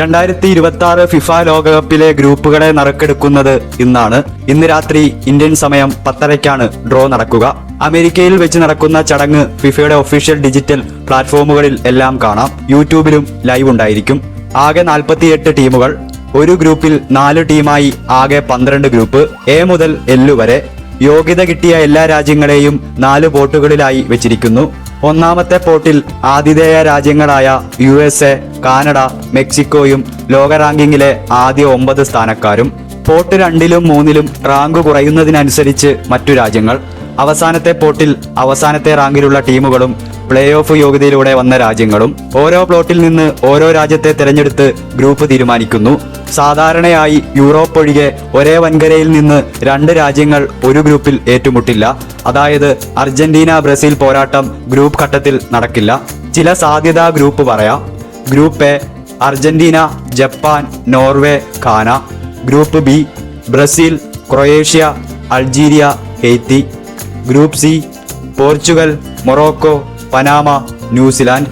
രണ്ടായിരത്തി ഇരുപത്തി ആറ് ഫിഫ ലോകകപ്പിലെ ഗ്രൂപ്പുകളെ നറുക്കെടുക്കുന്നത് ഇന്നാണ്. ഇന്ന് രാത്രി ഇന്ത്യൻ സമയം പത്തരയ്ക്കാണ് ഡ്രോ നടക്കുക. അമേരിക്കയിൽ വെച്ച് നടക്കുന്ന ചടങ്ങ് ഫിഫയുടെ ഒഫീഷ്യൽ ഡിജിറ്റൽ പ്ലാറ്റ്ഫോമുകളിൽ എല്ലാം കാണാം. യൂട്യൂബിലും ലൈവ് ഉണ്ടായിരിക്കും. ആകെ നാൽപ്പത്തിയെട്ട് ടീമുകൾ. ഒരു ഗ്രൂപ്പിൽ നാല് ടീമായി ആകെ പന്ത്രണ്ട് ഗ്രൂപ്പ്. എ മുതൽ എല്ലു വരെ. യോഗ്യത കിട്ടിയ എല്ലാ രാജ്യങ്ങളെയും നാല് ബോട്ടുകളിലായി വെച്ചിരിക്കുന്നു. ഒന്നാമത്തെ പോട്ടിൽ ആതിഥേയ രാജ്യങ്ങളായ യു എസ് എ കാനഡ മെക്സിക്കോയും ലോക റാങ്കിങ്ങിലെ ആദ്യ ഒമ്പത് സ്ഥാനക്കാരും പോട്ട് രണ്ടിലും മൂന്നിലും റാങ്ക് കുറയുന്നതിനനുസരിച്ച് മറ്റു രാജ്യങ്ങൾ. അവസാനത്തെ പോട്ടിൽ അവസാനത്തെ റാങ്കിലുള്ള ടീമുകളും പ്ലേ ഓഫ് യോഗ്യതയിലൂടെ വന്ന രാജ്യങ്ങളും ഓരോ പ്ലോട്ടിൽ നിന്ന് ഓരോ രാജ്യത്തെ തിരഞ്ഞെടുത്ത് ഗ്രൂപ്പ് തീരുമാനിക്കുന്നു. സാധാരണയായി യൂറോപ്പ് ഒഴികെ ഒരേ വൻകരയിൽ നിന്ന് രണ്ട് രാജ്യങ്ങൾ ഒരു ഗ്രൂപ്പിൽ ഏറ്റുമുട്ടില്ല. അതായത് അർജന്റീന ബ്രസീൽ പോരാട്ടം ഗ്രൂപ്പ് ഘട്ടത്തിൽ നടക്കില്ല. ചില സാധ്യതാ ഗ്രൂപ്പ് പറയാം. Group A Argentina Japan Norway Ghana group B Brazil Croatia Algeria Haiti. Group C Portugal Morocco Panama New Zealand